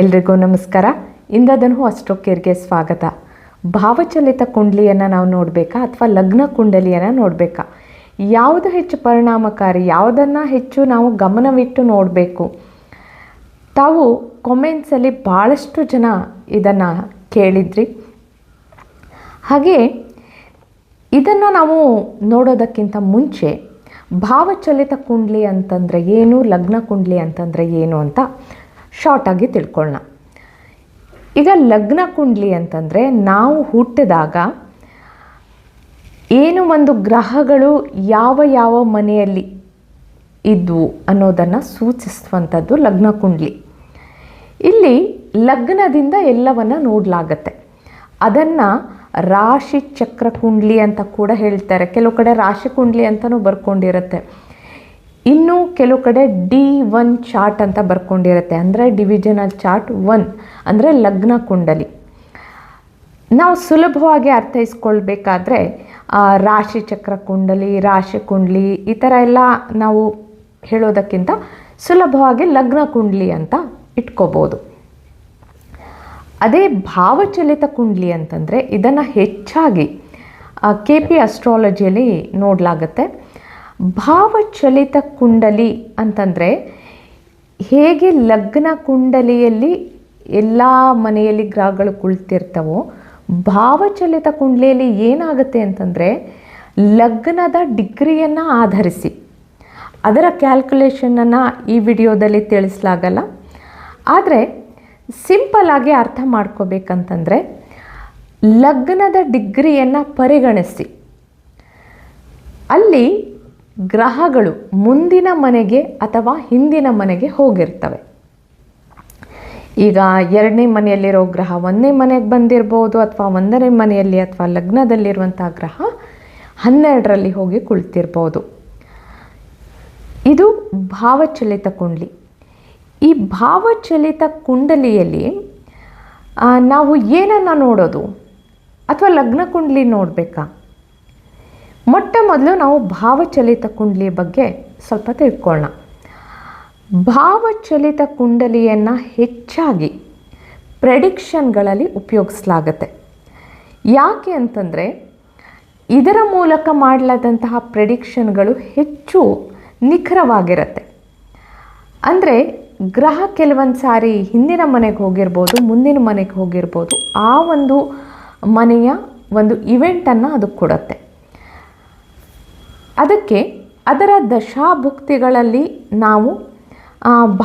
ಎಲ್ರಿಗೂ ನಮಸ್ಕಾರ. ಇಂದದನ್ನು ಅಸ್ಟ್ರೋ ಸ್ವಾಗತ. ಭಾವಚಲಿತ ಕುಂಡಲಿಯನ್ನು ನಾವು ನೋಡಬೇಕಾ ಅಥವಾ ಲಗ್ನ ಕುಂಡಲಿಯನ್ನು ನೋಡಬೇಕಾ? ಯಾವುದು ಹೆಚ್ಚು ಪರಿಣಾಮಕಾರಿ, ಯಾವುದನ್ನು ಹೆಚ್ಚು ನಾವು ಗಮನವಿಟ್ಟು ನೋಡಬೇಕು? ತಾವು ಕೊಮೆಂಟ್ಸಲ್ಲಿ ಭಾಳಷ್ಟು ಜನ ಇದನ್ನು ಕೇಳಿದ್ರಿ. ಹಾಗೆ ಇದನ್ನು ನಾವು ನೋಡೋದಕ್ಕಿಂತ ಮುಂಚೆ ಭಾವಚಲಿತ ಕುಂಡ್ಲಿ ಅಂತಂದರೆ ಏನು, ಲಗ್ನ ಕುಂಡ್ಲಿ ಅಂತಂದರೆ ಏನು ಅಂತ ಶಾರ್ಟಾಗಿ ತಿಳ್ಕೊಳ್ಳೋಣ ಈಗ ಲಗ್ನ ಕುಂಡ್ಲಿ ಅಂತಂದರೆ ನಾವು ಹುಟ್ಟಿದಾಗ ಏನು ಒಂದು ಗ್ರಹಗಳು ಯಾವ ಯಾವ ಮನೆಯಲ್ಲಿ ಇದ್ವು ಅನ್ನೋದನ್ನು ಸೂಚಿಸುವಂಥದ್ದು ಲಗ್ನ ಕುಂಡ್ಲಿ. ಇಲ್ಲಿ ಲಗ್ನದಿಂದ ಎಲ್ಲವನ್ನು ನೋಡಲಾಗತ್ತೆ. ಅದನ್ನು ರಾಶಿ ಚಕ್ರ ಕುಂಡ್ಲಿ ಅಂತ ಕೂಡ ಹೇಳ್ತಾರೆ. ಕೆಲವು ಕಡೆ ರಾಶಿ ಕುಂಡ್ಲಿ ಅಂತಲೂ ಬರ್ಕೊಂಡಿರುತ್ತೆ. ಇನ್ನು ಕೆಲವು ಕಡೆ ಡಿ ಒನ್ ಚಾರ್ಟ್ ಅಂತ ಬರ್ಕೊಂಡಿರುತ್ತೆ. ಅಂದರೆ ಡಿವಿಷನಲ್ ಚಾರ್ಟ್ ಒನ್, ಅಂದರೆ ಲಗ್ನ ಕುಂಡಲಿ. ನಾವು ಸುಲಭವಾಗಿ ಅರ್ಥೈಸ್ಕೊಳ್ಬೇಕಾದ್ರೆ ರಾಶಿ ಚಕ್ರ ಕುಂಡಲಿ, ರಾಶಿ ಕುಂಡ್ಲಿ, ಈ ಥರ ಎಲ್ಲ ನಾವು ಹೇಳೋದಕ್ಕಿಂತ ಸುಲಭವಾಗಿ ಲಗ್ನ ಕುಂಡ್ಲಿ ಅಂತ ಇಟ್ಕೋಬೋದು. ಅದೇ ಭಾವಚಲಿತ ಕುಂಡ್ಲಿ ಅಂತಂದರೆ ಇದನ್ನು ಹೆಚ್ಚಾಗಿ ಕೆ ಪಿ ಅಸ್ಟ್ರಾಲಜಿಯಲ್ಲಿ ನೋಡಲಾಗತ್ತೆ. ಭಾವಚಲಿತ ಕುಂಡಲಿ ಅಂತಂದರೆ ಹೇಗೆ ಲಗ್ನ ಕುಂಡಲಿಯಲ್ಲಿ ಎಲ್ಲ ಮನೆಯಲ್ಲಿ ಗ್ರಹಗಳು ಕುಳಿತಿರ್ತವೋ, ಭಾವಚಲಿತ ಕುಂಡಲಿಯಲ್ಲಿ ಏನಾಗುತ್ತೆ ಅಂತಂದರೆ ಲಗ್ನದ ಡಿಗ್ರಿಯನ್ನು ಆಧರಿಸಿ. ಅದರ ಕ್ಯಾಲ್ಕುಲೇಷನನ್ನು ಈ ವಿಡಿಯೋದಲ್ಲಿ ತಿಳಿಸಲಾಗಲ್ಲ. ಆದರೆ ಸಿಂಪಲ್ ಆಗಿ ಅರ್ಥ ಮಾಡ್ಕೋಬೇಕಂತಂದರೆ ಲಗ್ನದ ಡಿಗ್ರಿಯನ್ನು ಪರಿಗಣಿಸಿ. ಅಲ್ಲಿ ಗ್ರಹಗಳು ಮುಂದಿನ ಮನೆಗೆ ಅಥವಾ ಹಿಂದಿನ ಮನೆಗೆ ಹೋಗಿರ್ತವೆ. ಈಗ ಎರಡನೇ ಮನೆಯಲ್ಲಿರೋ ಗ್ರಹ ಒಂದನೇ ಮನೆಗೆ ಬಂದಿರ್ಬೋದು ಅಥವಾ ಒಂದನೇ ಮನೆಯಲ್ಲಿ ಅಥವಾ ಲಗ್ನದಲ್ಲಿರುವಂಥ ಗ್ರಹ ಹನ್ನೆರಡರಲ್ಲಿ ಹೋಗಿ ಕುಳಿತಿರ್ಬೋದು. ಇದು ಭಾವಚಲಿತ ಕುಂಡಲಿ. ಈ ಭಾವಚಲಿತ ಕುಂಡಲಿಯಲ್ಲಿ ನಾವು ಏನನ್ನು ನೋಡೋದು ಅಥವಾ ಲಗ್ನ ಕುಂಡಲಿ ನೋಡಬೇಕಾ? ಮೊಟ್ಟ ಮೊದಲು ನಾವು ಭಾವಚಲಿತ ಕುಂಡಲಿ ಬಗ್ಗೆ ಸ್ವಲ್ಪ ತಿಳ್ಕೊಳ್ಳೋಣ. ಭಾವಚಲಿತ ಕುಂಡಲಿಯನ್ನು ಹೆಚ್ಚಾಗಿ ಪ್ರೆಡಿಕ್ಷನ್ಗಳಲ್ಲಿ ಉಪಯೋಗಿಸಲಾಗತ್ತೆ. ಯಾಕೆ ಅಂತಂದರೆ ಇದರ ಮೂಲಕ ಮಾಡಲಾದಂತಹ ಪ್ರೆಡಿಕ್ಷನ್ಗಳು ಹೆಚ್ಚು ನಿಖರವಾಗಿರುತ್ತೆ. ಅಂದರೆ ಗ್ರಹ ಕೆಲವೊಂದು ಸಾರಿ ಹಿಂದಿನ ಮನೆಗೆ ಹೋಗಿರ್ಬೋದು, ಮುಂದಿನ ಮನೆಗೆ ಹೋಗಿರ್ಬೋದು, ಆ ಒಂದು ಮನೆಯ ಒಂದು ಇವೆಂಟನ್ನು ಅದು ಕೊಡುತ್ತೆ. ಅದಕ್ಕೆ ಅದರ ದಶಾಭುಕ್ತಿಗಳಲ್ಲಿ ನಾವು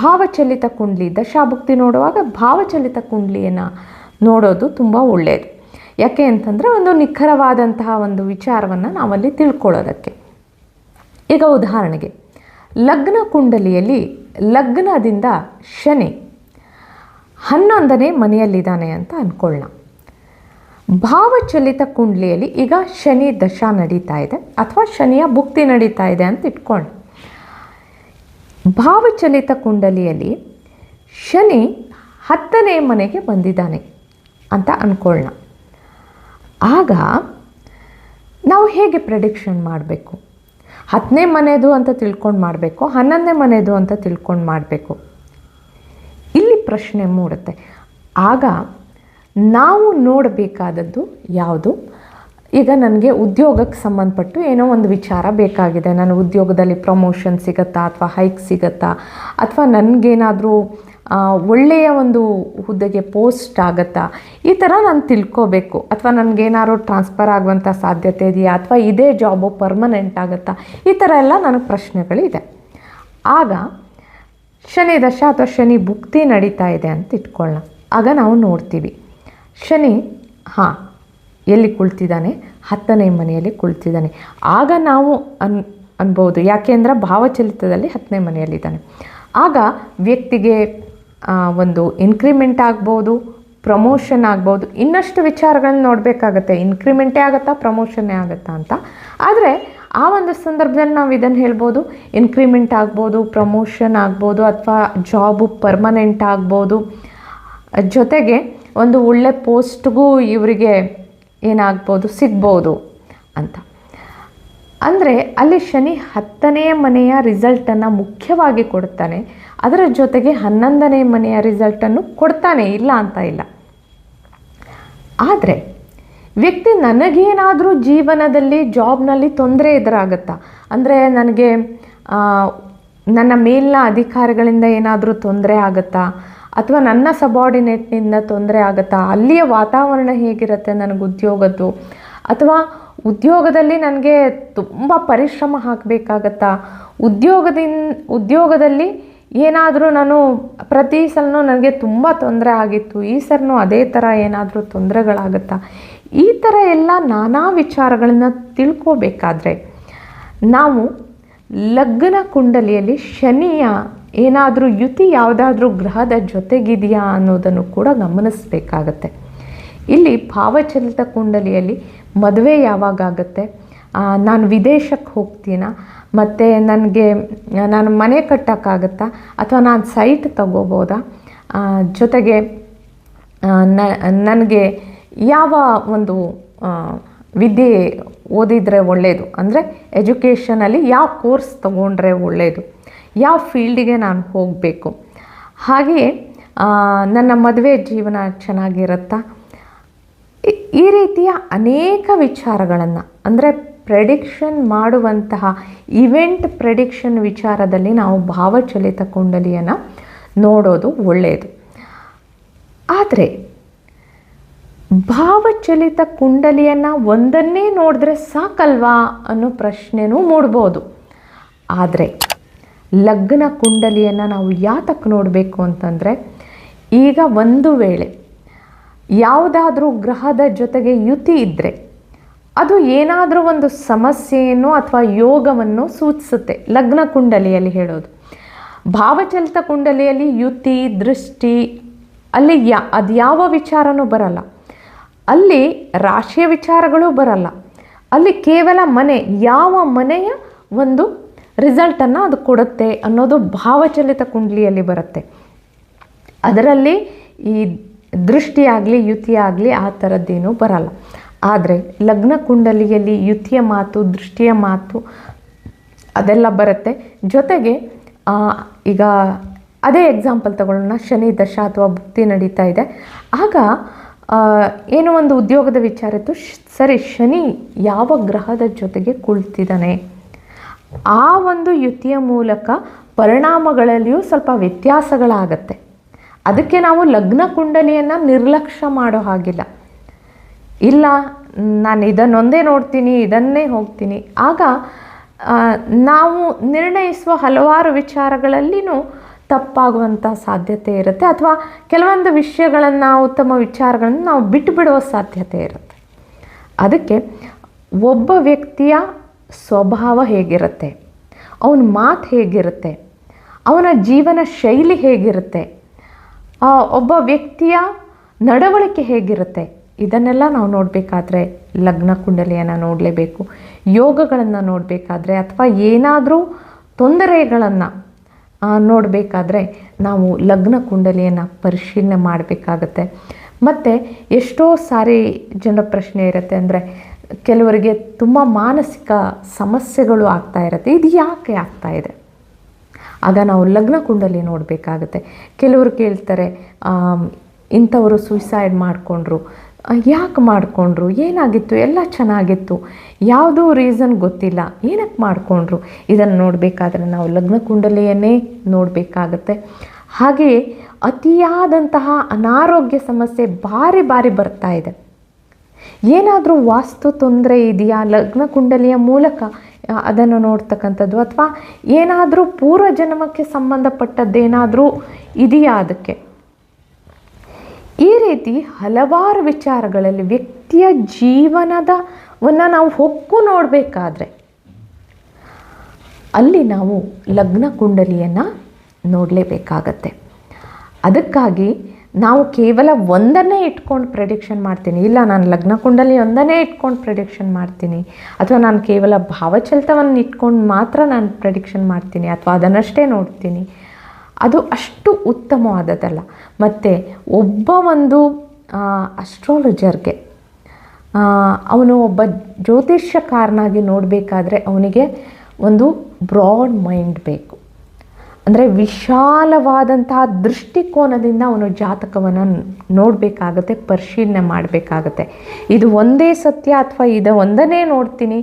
ಭಾವಚಲಿತ ಕುಂಡ್ಲಿ, ದಶಾಭುಕ್ತಿ ನೋಡುವಾಗ ಭಾವಚಲಿತ ಕುಂಡ್ಲಿಯನ್ನು ನೋಡೋದು ತುಂಬ ಒಳ್ಳೆಯದು ಯಾಕೆ ಅಂತಂದರೆ ಒಂದು ನಿಖರವಾದಂತಹ ಒಂದು ವಿಚಾರವನ್ನು ನಾವಲ್ಲಿ ತಿಳ್ಕೊಳ್ಳೋದಕ್ಕೆ. ಈಗ ಉದಾಹರಣೆಗೆ, ಲಗ್ನ ಕುಂಡಲಿಯಲ್ಲಿ ಲಗ್ನದಿಂದ ಶನಿ ಹನ್ನೊಂದನೇ ಮನೆಯಲ್ಲಿದ್ದಾನೆ ಅಂತ ಅಂದ್ಕೊಳ್ಳೋಣ ಭಾವಚಲಿತ ಕುಂಡ್ಲಿಯಲ್ಲಿ ಈಗ ಶನಿ ದಶಾ ನಡೀತಾ ಇದೆ ಅಥವಾ ಶನಿಯ ಭುಕ್ತಿ ನಡೀತಾ ಇದೆ ಅಂತ ಇಟ್ಕೊಂಡು. ಭಾವಚಲಿತ ಕುಂಡಲಿಯಲ್ಲಿ ಶನಿ ಹತ್ತನೇ ಮನೆಗೆ ಬಂದಿದ್ದಾನೆ ಅಂತ ಅಂದ್ಕೊಳ್ಳೋಣ ಆಗ ನಾವು ಹೇಗೆ ಪ್ರೆಡಿಕ್ಷನ್ ಮಾಡಬೇಕು? ಹತ್ತನೇ ಮನೆದು ಅಂತ ತಿಳ್ಕೊಂಡು ಮಾಡಬೇಕು, ಹನ್ನೊಂದನೇ ಮನೆದು ಅಂತ ತಿಳ್ಕೊಂಡು ಮಾಡಬೇಕು? ಇಲ್ಲಿ ಪ್ರಶ್ನೆ ಮೂಡುತ್ತೆ. ಆಗ ನಾವು ನೋಡಬೇಕಾದದ್ದು ಯಾವುದು? ಈಗ ನನಗೆ ಉದ್ಯೋಗಕ್ಕೆ ಸಂಬಂಧಪಟ್ಟು ಏನೋ ಒಂದು ವಿಚಾರ ಬೇಕಾಗಿದೆ. ನಾನು ಉದ್ಯೋಗದಲ್ಲಿ ಪ್ರಮೋಷನ್ ಸಿಗತ್ತಾ ಅಥವಾ ಹೈಕ್ ಸಿಗತ್ತಾ? ಅಥವಾ ನನಗೇನಾದರೂ ಒಳ್ಳೆಯ ಒಂದು ಹುದ್ದೆಗೆ ಪೋಸ್ಟ್ ಆಗತ್ತಾ? ಈ ಥರ ನಾನು ತಿಳ್ಕೋಬೇಕು. ಅಥವಾ ನನಗೇನಾದ್ರು ಟ್ರಾನ್ಸ್ಫರ್ ಆಗುವಂಥ ಸಾಧ್ಯತೆ ಇದೆಯಾ? ಅಥವಾ ಇದೇ ಜಾಬು ಪರ್ಮನೆಂಟ್ ಆಗುತ್ತಾ? ಈ ಥರ ಎಲ್ಲ ನನಗೆ ಪ್ರಶ್ನೆಗಳಿದೆ. ಆಗ ಶನಿ ದಶ ಅಥವಾ ಶನಿ ಭುಕ್ತಿ ನಡೀತಾ ಇದೆ ಅಂತ ಇಟ್ಕೊಳ್ಳೋಣ. ಆಗ ನಾವು ನೋಡ್ತೀವಿ. ಶನಿ, ಹಾಂ, ಎಲ್ಲಿ ಕುಳ್ತಿದ್ದಾನೆ? ಹತ್ತನೇ ಮನೆಯಲ್ಲಿ ಕುಳ್ತಿದ್ದಾನೆ. ಆಗ ನಾವು ಅನ್, ಅನ್ಬೋದು. ಯಾಕೆಂದ್ರೆ ಭಾವಚಲಿತದಲ್ಲಿ ಹತ್ತನೇ ಮನೆಯಲ್ಲಿದ್ದಾನೆ ಆಗ ವ್ಯಕ್ತಿಗೆ ಒಂದು ಇನ್ಕ್ರಿಮೆಂಟ್ ಆಗ್ಬೋದು ಪ್ರಮೋಷನ್ ಆಗ್ಬೋದು, ಇನ್ನಷ್ಟು ವಿಚಾರಗಳನ್ನ ನೋಡಬೇಕಾಗತ್ತೆ. ಇನ್ಕ್ರಿಮೆಂಟೇ ಆಗುತ್ತಾ ಪ್ರಮೋಷನ್ನೇ ಆಗುತ್ತಾ ಅಂತ. ಆದರೆ, ಆ ಒಂದು ಸಂದರ್ಭದಲ್ಲಿ ನಾವು ಇದನ್ನು ಹೇಳ್ಬೋದು. ಇನ್ಕ್ರಿಮೆಂಟ್ ಆಗ್ಬೋದು ಪ್ರಮೋಷನ್ ಆಗ್ಬೋದು, ಅಥವಾ ಜಾಬು ಪರ್ಮನೆಂಟ್ ಆಗ್ಬೋದು. ಜೊತೆಗೆ ಒಂದು ಒಳ್ಳೆ ಪೋಸ್ಟ್ಗೂ ಇವರಿಗೆ ಏನಾಗ್ಬೋದು, ಸಿಗ್ಬೋದು ಅಂತ. ಅಂದರೆ ಅಲ್ಲಿ ಶನಿ ಹತ್ತನೇ ಮನೆಯ ರಿಸಲ್ಟನ್ನು ಮುಖ್ಯವಾಗಿ ಕೊಡ್ತಾನೆ. ಅದರ ಜೊತೆಗೆ ಹನ್ನೊಂದನೇ ಮನೆಯ ರಿಸಲ್ಟನ್ನು ಕೊಡ್ತಾನೆ, ಇಲ್ಲ ಅಂತ ಇಲ್ಲ. ಆದರೆ ವ್ಯಕ್ತಿ ನನಗೇನಾದರೂ ಜೀವನದಲ್ಲಿ, ಜಾಬ್ನಲ್ಲಿ ತೊಂದರೆ ಎದುರಾಗುತ್ತಾ? ಅಂದರೆ ನನಗೆ ನನ್ನ ಮೇಲಿನ ಅಧಿಕಾರಿಗಳಿಂದ ಏನಾದರೂ ತೊಂದರೆ ಆಗುತ್ತಾ? ಅಥವಾ ನನ್ನ ಸಬಾರ್ಡಿನೇಟ್ನಿಂದ ತೊಂದರೆ ಆಗುತ್ತಾ? ಅಲ್ಲಿಯ ವಾತಾವರಣ ಹೇಗಿರುತ್ತೆ ನನಗೆ ಉದ್ಯೋಗದ್ದು? ಅಥವಾ ಉದ್ಯೋಗದಲ್ಲಿ ನನಗೆ ತುಂಬ ಪರಿಶ್ರಮ ಹಾಕಬೇಕಾಗತ್ತಾ? ಉದ್ಯೋಗದಿಂದ ಉದ್ಯೋಗದಲ್ಲಿ ಏನಾದರೂ ನಾನು ಪ್ರತಿ ಸಲನೂ ನನಗೆ ತುಂಬ ತೊಂದರೆ ಆಗಿತ್ತು. ಈ ಸರ್ನೂ ಅದೇ ಥರ ಏನಾದರೂ ತೊಂದರೆಗಳಾಗುತ್ತಾ? ಈ ಥರ ಎಲ್ಲ ನಾನಾ ವಿಚಾರಗಳನ್ನು ತಿಳ್ಕೋಬೇಕಾದ್ರೆ ನಾವು ಲಗ್ನ ಕುಂಡಲಿಯಲ್ಲಿ ಶನಿಯ ಏನಾದರೂ ಯುತಿ ಯಾವುದಾದ್ರೂ ಗ್ರಹದ ಜೊತೆಗಿದೆಯಾ ಅನ್ನೋದನ್ನು ಕೂಡ ಗಮನಿಸಬೇಕಾಗತ್ತೆ. ಇಲ್ಲಿ ಭಾವಚಲಿತ ಕುಂಡಲಿಯಲ್ಲಿ ಮದುವೆ ಯಾವಾಗ ಆಗುತ್ತೆ? ನಾನು ವಿದೇಶಕ್ಕೆ ಹೋಗ್ತೀನಾ? ಮತ್ತು ನನಗೆ, ನಾನು ಮನೆ ಕಟ್ಟೋಕ್ಕಾಗತ್ತಾ? ಅಥವಾ ನಾನು ಸೈಟ್ ತಗೋಬೋದಾ? ಜೊತೆಗೆ ನನಗೆ ಯಾವ ಒಂದು ವಿದ್ಯೆ ಓದಿದರೆ ಒಳ್ಳೆಯದು ಅಂದರೆ ಎಜುಕೇಷನಲ್ಲಿ ಯಾವ ಕೋರ್ಸ್ ತಗೊಂಡ್ರೆ ಒಳ್ಳೆಯದು ಯಾವ ಫೀಲ್ಡಿಗೆ ನಾನು ಹೋಗಬೇಕು? ಹಾಗೆಯೇ ನನ್ನ ಮದುವೆ ಜೀವನ ಚೆನ್ನಾಗಿರುತ್ತಾ? ಈ- ರೀತಿಯ ಅನೇಕ ವಿಚಾರಗಳನ್ನು, ಅಂದರೆ ಪ್ರೆಡಿಕ್ಷನ್ ಮಾಡುವಂತಹ ಇವೆಂಟ್ ಪ್ರೆಡಿಕ್ಷನ್ ವಿಚಾರದಲ್ಲಿ ನಾವು ಭಾವಚಲಿತ ಕುಂಡಲಿಯನ್ನು ನೋಡೋದು ಒಳ್ಳೆಯದು ಆದರೆ, ಭಾವಚಲಿತ ಕುಂಡಲಿಯನ್ನು ಒಂದನ್ನೇ ನೋಡಿದ್ರೆ ಸಾಕಲ್ವಾ ಅನ್ನೋ ಪ್ರಶ್ನೆನೂ ಮೂಡ್ಬೋದು. ಆದರೆ ಲಗ್ನ ಕುಂಡಲಿಯನ್ನು ನಾವು ಯಾತಕ್ಕೆ ನೋಡಬೇಕು ಅಂತಂದರೆ, ಈಗ ಒಂದು ವೇಳೆ ಯಾವುದಾದ್ರೂ ಗ್ರಹದ ಜೊತೆಗೆ ಯುತಿ ಇದ್ದರೆ ಅದು ಏನಾದರೂ ಒಂದು ಸಮಸ್ಯೆಯನ್ನು ಅಥವಾ ಯೋಗವನ್ನು ಸೂಚಿಸುತ್ತೆ, ಲಗ್ನ ಕುಂಡಲಿಯಲ್ಲಿ ಹೇಳೋದು. ಭಾವಚಲಿತ ಕುಂಡಲಿಯಲ್ಲಿ ಯುತಿ, ದೃಷ್ಟಿ, ಅಲ್ಲಿ ಯಾ, ಅದು ಯಾವ ವಿಚಾರನೂ ಬರಲ್ಲ. ಅಲ್ಲಿ ರಾಶಿಯ ವಿಚಾರಗಳು ಬರಲ್ಲ. ಅಲ್ಲಿ ಕೇವಲ ಮನೆ, ಯಾವ ಮನೆಯ ಒಂದು ರಿಸಲ್ಟನ್ನು ಅದು ಕೊಡುತ್ತೆ ಅನ್ನೋದು ಭಾವಚಲಿತ ಕುಂಡಲಿಯಲ್ಲಿ ಬರುತ್ತೆ. ಅದರಲ್ಲಿ ಈ ದೃಷ್ಟಿಯಾಗಲಿ ಯುತಿಯಾಗಲಿ ಆ ಥರದ್ದೇನೂ ಬರಲ್ಲ. ಆದರೆ ಲಗ್ನ ಕುಂಡಲಿಯಲ್ಲಿ ಯುತಿಯ ಮಾತು, ದೃಷ್ಟಿಯ ಮಾತು ಅದೆಲ್ಲ ಬರುತ್ತೆ. ಜೊತೆಗೆ ಈಗ ಅದೇ ಎಕ್ಸಾಂಪಲ್ ತಗೊಳ್ಳೋಣ. ಶನಿ ದಶ ಅಥವಾ ಭುಕ್ತಿ ನಡೀತಾ ಇದೆ. ಆಗ ಏನೋ ಒಂದು ಉದ್ಯೋಗದ ವಿಚಾರ ಇತ್ತು. ಸರಿ, ಶನಿ ಯಾವ ಗ್ರಹದ ಜೊತೆಗೆ ಕುಳಿತಿದ್ದಾನೆ? ಆ ಒಂದು ಯುತಿಯ ಮೂಲಕ ಪರಿಣಾಮಗಳಲ್ಲಿಯೂ ಸ್ವಲ್ಪ ವ್ಯತ್ಯಾಸಗಳಾಗತ್ತೆ. ಅದಕ್ಕೆ ನಾವು ಲಗ್ನ ಕುಂಡಲಿಯನ್ನು ನಿರ್ಲಕ್ಷ್ಯ ಮಾಡೋ ಹಾಗಿಲ್ಲ. ಇಲ್ಲ, ನಾನು ಇದನ್ನೊಂದೇ ನೋಡ್ತೀನಿ, ಇದನ್ನೇ ಹೋಗ್ತೀನಿ. ಆಗ ನಾವು ನಿರ್ಣಯಿಸುವ ಹಲವಾರು ವಿಚಾರಗಳಲ್ಲಿನೂ ತಪ್ಪಾಗುವಂಥ ಸಾಧ್ಯತೆ ಇರುತ್ತೆ. ಅಥವಾ ಕೆಲವೊಂದು ವಿಷಯಗಳನ್ನು, ಉತ್ತಮ ವಿಚಾರಗಳನ್ನು ನಾವು ಬಿಟ್ಟು ಬಿಡುವ ಸಾಧ್ಯತೆ ಇರುತ್ತೆ. ಅದಕ್ಕೆ ಒಬ್ಬ ವ್ಯಕ್ತಿಯ ಸ್ವಭಾವ ಹೇಗಿರುತ್ತೆ? ಅವನ ಮಾತು ಹೇಗಿರುತ್ತೆ? ಅವನ ಜೀವನ ಶೈಲಿ ಹೇಗಿರುತ್ತೆ? ಒಬ್ಬ ವ್ಯಕ್ತಿಯ ನಡವಳಿಕೆ ಹೇಗಿರುತ್ತೆ? ಇದನ್ನೆಲ್ಲ ನಾವು ನೋಡಬೇಕಾದ್ರೆ ಲಗ್ನ ಕುಂಡಲಿಯನ್ನು ನೋಡಲೇಬೇಕು, ಯೋಗಗಳನ್ನು ನೋಡಬೇಕಾದ್ರೆ ಅಥವಾ ಏನಾದರೂ ತೊಂದರೆಗಳನ್ನು ನೋಡಬೇಕಾದ್ರೆ ನಾವು ಲಗ್ನ ಕುಂಡಲಿಯನ್ನು ಪರಿಶೀಲನೆ ಮಾಡಬೇಕಾಗತ್ತೆ. ಮತ್ತು ಎಷ್ಟೋ ಸಾರಿ ಜನರ ಪ್ರಶ್ನೆ ಇರುತ್ತೆ ಅಂದರೆ ಕೆಲವರಿಗೆ ತುಂಬ ಮಾನಸಿಕ ಸಮಸ್ಯೆಗಳು ಆಗ್ತಾ ಇರುತ್ತೆ. ಇದು ಯಾಕೆ ಆಗ್ತಾ ಇದೆ? ಆಗ ನಾವು ಲಗ್ನ ಕುಂಡಲಿ ನೋಡಬೇಕಾಗುತ್ತೆ. ಕೆಲವರು ಕೇಳ್ತಾರೆ ಇಂಥವರು ಸುಯಿಸೈಡ್ ಮಾಡಿಕೊಂಡ್ರು. ಯಾಕೆ ಮಾಡಿಕೊಂಡ್ರು? ಏನಾಗಿತ್ತು? ಎಲ್ಲ ಚೆನ್ನಾಗಿತ್ತು. ಯಾವುದೂ ರೀಸನ್ ಗೊತ್ತಿಲ್ಲ. ಏನಕ್ಕೆ ಮಾಡಿಕೊಂಡ್ರು? ಇದನ್ನು ನೋಡಬೇಕಾದ್ರೆ ನಾವು ಲಗ್ನ ಕುಂಡಲಿಯನ್ನೇ ನೋಡಬೇಕಾಗತ್ತೆ. ಹಾಗೆಯೇ ಅತಿಯಾದಂತಹ ಅನಾರೋಗ್ಯ ಸಮಸ್ಯೆ ಬಾರಿ ಬಾರಿ ಬರ್ತಾ ಇದೆ. ಏನಾದರೂ ವಾಸ್ತು ತೊಂದರೆ ಇದೆಯಾ? ಲಗ್ನ ಕುಂಡಲಿಯ ಮೂಲಕ ಅದನ್ನು ನೋಡ್ತಕ್ಕಂಥದ್ದು. ಅಥವಾ ಏನಾದರೂ ಪೂರ್ವ ಜನ್ಮಕ್ಕೆ ಸಂಬಂಧಪಟ್ಟದ್ದೇನಾದರೂ ಇದೆಯಾ ಅದಕ್ಕೆ? ಈ ರೀತಿ ಹಲವಾರು ವಿಚಾರಗಳಲ್ಲಿ ವ್ಯಕ್ತಿಯ ಜೀವನದವನ್ನು ನಾವು ಹೊಕ್ಕು ನೋಡಬೇಕಾದ್ರೆ, ಅಲ್ಲಿ ನಾವು ಲಗ್ನ ಕುಂಡಲಿಯನ್ನು ನೋಡಲೇಬೇಕಾಗತ್ತೆ. ಅದಕ್ಕಾಗಿ ನಾವು ಕೇವಲ ಒಂದನ್ನೇ ಇಟ್ಕೊಂಡು ಪ್ರೆಡಿಕ್ಷನ್ ಮಾಡ್ತೀನಿ. ಇಲ್ಲ, ನಾನು ಲಗ್ನ ಕುಂಡಲಿ ಒಂದನ್ನೇ ಇಟ್ಕೊಂಡು ಪ್ರೆಡಿಕ್ಷನ್ ಮಾಡ್ತೀನಿ. ಅಥವಾ ನಾನು ಕೇವಲ ಭಾವಚಲಿತವನ್ನು ಇಟ್ಕೊಂಡು ಮಾತ್ರ ನಾನು ಪ್ರೆಡಿಕ್ಷನ್ ಮಾಡ್ತೀನಿ. ಅಥವಾ ಅದನ್ನಷ್ಟೇ ನೋಡ್ತೀನಿ. ಅದು ಅಷ್ಟು ಉತ್ತಮವಾದದ್ದಲ್ಲ. ಮತ್ತು ಒಬ್ಬ ಒಂದು ಅಸ್ಟ್ರಾಲಜರ್ಗೆ ಅವನು ಒಬ್ಬ ಜ್ಯೋತಿಷ್ಯಕಾರನಾಗಿ ನೋಡಬೇಕಾದ್ರೆ ಅವನಿಗೆ ಒಂದು ಬ್ರಾಡ್ ಮೈಂಡ್ ಬೇಕು. ಅಂದರೆ ವಿಶಾಲವಾದಂತಹ ದೃಷ್ಟಿಕೋನದಿಂದ ಅವನು ಜಾತಕವನ್ನು ನೋಡಬೇಕಾಗತ್ತೆ, ಪರಿಶೀಲನೆ ಮಾಡಬೇಕಾಗತ್ತೆ. ಇದು ಒಂದೇ ಸತ್ಯ ಅಥವಾ ಇದು ಒಂದನ್ನೇ ನೋಡ್ತೀನಿ,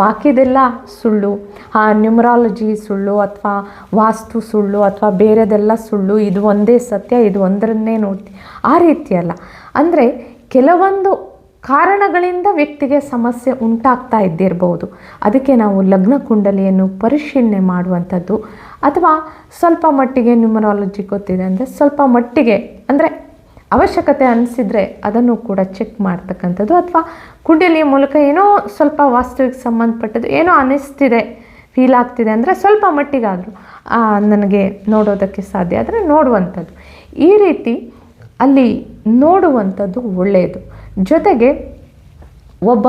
ಬಾಕಿದೆಲ್ಲ ಸುಳ್ಳು. ಆ ನ್ಯೂಮರಾಲಜಿ ಸುಳ್ಳು ಅಥವಾ ವಾಸ್ತು ಸುಳ್ಳು ಅಥವಾ ಬೇರೆದೆಲ್ಲ ಸುಳ್ಳು, ಇದು ಒಂದೇ ಸತ್ಯ, ಇದು ಒಂದರನ್ನೇ ನೋಡ್ತೀನಿ ಆ ರೀತಿ ಅಲ್ಲ ಅಂದರೆ ಕೆಲವೊಂದು ಕಾರಣಗಳಿಂದ ವ್ಯಕ್ತಿಗೆ ಸಮಸ್ಯೆ ಉಂಟಾಗ್ತಾ ಇದ್ದಿರಬಹುದು ಅದಕ್ಕೆ ನಾವು ಲಗ್ನ ಕುಂಡಲಿಯನ್ನು ಪರಿಶೀಲನೆ ಮಾಡುವಂಥದ್ದು. ಅಥವಾ ಸ್ವಲ್ಪ ಮಟ್ಟಿಗೆ ನ್ಯೂಮರಾಲಜಿ ಗೊತ್ತಿದೆ ಅಂದರೆ ಸ್ವಲ್ಪ ಮಟ್ಟಿಗೆ, ಅಂದರೆ ಅವಶ್ಯಕತೆ ಅನಿಸಿದರೆ ಅದನ್ನು ಕೂಡ ಚೆಕ್ ಮಾಡ್ತಕ್ಕಂಥದ್ದು. ಅಥವಾ ಕುಂಡಲಿಯ ಮೂಲಕ ಏನೋ ಸ್ವಲ್ಪ ವಾಸ್ತುವಿಗೆ ಸಂಬಂಧಪಟ್ಟದ್ದು, ಏನೋ ಅನಿಸ್ತಿದೆ ಫೀಲ್ ಆಗ್ತಿದೆ ಅಂದರೆ ಸ್ವಲ್ಪ ಮಟ್ಟಿಗಾದರೂ ನನಗೆ ನೋಡೋದಕ್ಕೆ ಸಾಧ್ಯ ಆದರೆ ನೋಡುವಂಥದ್ದು. ಈ ರೀತಿ ಅಲ್ಲಿ ನೋಡುವಂಥದ್ದು ಒಳ್ಳೆಯದು. ಜೊತೆಗೆ ಒಬ್ಬ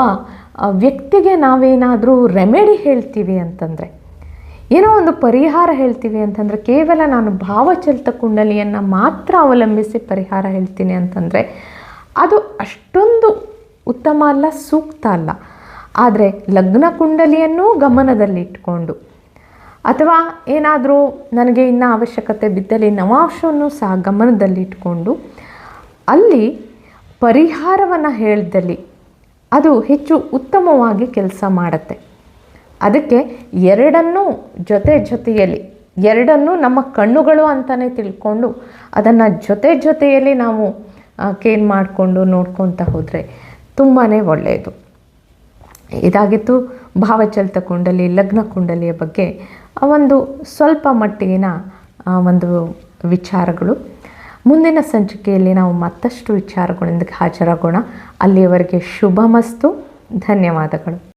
ವ್ಯಕ್ತಿಗೆ ನಾವೇನಾದರೂ ರೆಮೆಡಿ ಹೇಳ್ತೀವಿ ಅಂತಂದರೆ, ಏನೋ ಒಂದು ಪರಿಹಾರ ಹೇಳ್ತೀವಿ ಅಂತಂದರೆ, ಕೇವಲ ನಾನು ಭಾವಚಲಿತ ಕುಂಡಲಿಯನ್ನು ಮಾತ್ರ ಅವಲಂಬಿಸಿ ಪರಿಹಾರ ಹೇಳ್ತೀನಿ ಅಂತಂದರೆ, ಅದು ಅಷ್ಟೊಂದು ಉತ್ತಮ ಅಲ್ಲ, ಸೂಕ್ತ ಅಲ್ಲ. ಆದರೆ ಲಗ್ನ ಕುಂಡಲಿಯನ್ನೂ ಗಮನದಲ್ಲಿಟ್ಕೊಂಡು ಅಥವಾ ಏನಾದರೂ ನನಗೆ ಇನ್ನೂ ಅವಶ್ಯಕತೆ ಬಿದ್ದಲ್ಲಿ ನವಾಂಶವನ್ನು ಸಹ ಗಮನದಲ್ಲಿಟ್ಕೊಂಡು ಅಲ್ಲಿ ಪರಿಹಾರವನ್ನು ಹೇಳ್ದಲ್ಲಿ ಅದು ಹೆಚ್ಚು ಉತ್ತಮವಾಗಿ ಕೆಲಸ ಮಾಡುತ್ತೆ. ಅದಕ್ಕೆ ಎರಡನ್ನೂ ಜೊತೆ ಜೊತೆಯಲ್ಲಿ, ಎರಡನ್ನೂ ನಮ್ಮ ಕಣ್ಣುಗಳು ಅಂತಲೇ ತಿಳ್ಕೊಂಡು ಅದನ್ನು ಜೊತೆ ಜೊತೆಯಲ್ಲಿ ನಾವು ಕೇರ್ ಮಾಡಿಕೊಂಡು ನೋಡ್ಕೊತ ಹೋದರೆ ತುಂಬಾ ಒಳ್ಳೆಯದು ಇದಾಗಿತ್ತು ಭಾವಚಲಿತ ಕುಂಡಲಿ, ಲಗ್ನ ಕುಂಡಲಿಯ ಬಗ್ಗೆ ಒಂದು ಸ್ವಲ್ಪ ಮಟ್ಟಿಗಿನ ಒಂದು ವಿಚಾರಗಳು. ಮುಂದಿನ ಸಂಚಿಕೆಯಲ್ಲಿ ನಾವು ಮತ್ತಷ್ಟು ವಿಚಾರಗಳೊಂದಿಗೆ ಹಾಜರಾಗೋಣ. ಅಲ್ಲಿಯವರೆಗೆ ಶುಭಮಸ್ತು. ಧನ್ಯವಾದಗಳು.